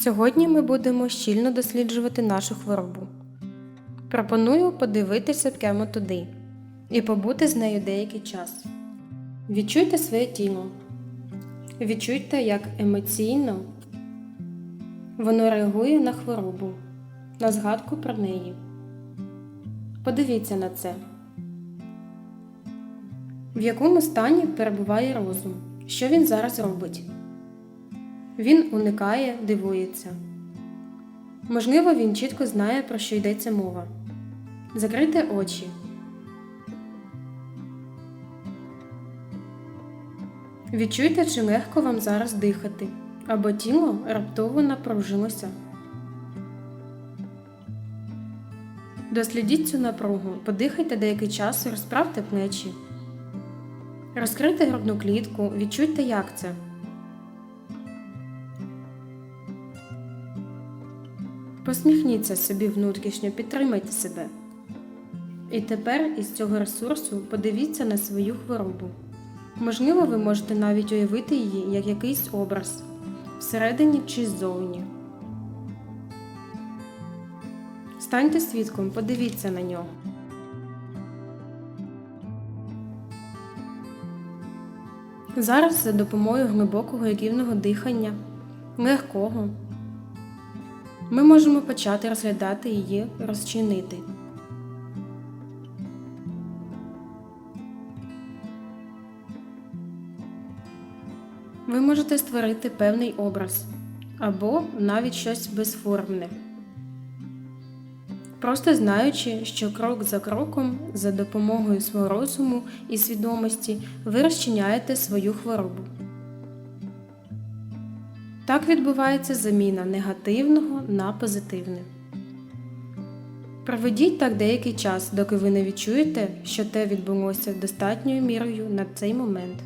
Сьогодні ми будемо щільно досліджувати нашу хворобу. Пропоную подивитися прямо туди і побути з нею деякий час. Відчуйте своє тіло. Відчуйте, як емоційно воно реагує на хворобу, на згадку про неї. Подивіться на це. В якому стані перебуває розум? Що він зараз робить? Він уникає, дивується. Можливо, він чітко знає, про що йдеться мова. Закрийте очі. Відчуйте, чи легко вам зараз дихати, або тіло раптово напружилося. Дослідіть цю напругу, подихайте деякий час і розправте плечі. Розкрийте грудну клітку, відчуйте, як це. Посміхніться собі внутрішньо, підтримайте себе. І тепер із цього ресурсу подивіться на свою хворобу. Можливо, ви можете навіть уявити її як якийсь образ всередині чи ззовні. Станьте свідком, подивіться на нього. Зараз за допомогою глибокого і рівного дихання, легкого, ми можемо почати розглядати її, розчинити. Ви можете створити певний образ або навіть щось безформне. Просто знаючи, що крок за кроком, за допомогою свого розуму і свідомості, ви розчиняєте свою хворобу. Так відбувається заміна негативного на позитивне. Проведіть так деякий час, доки ви не відчуєте, що те відбулося достатньою мірою на цей момент.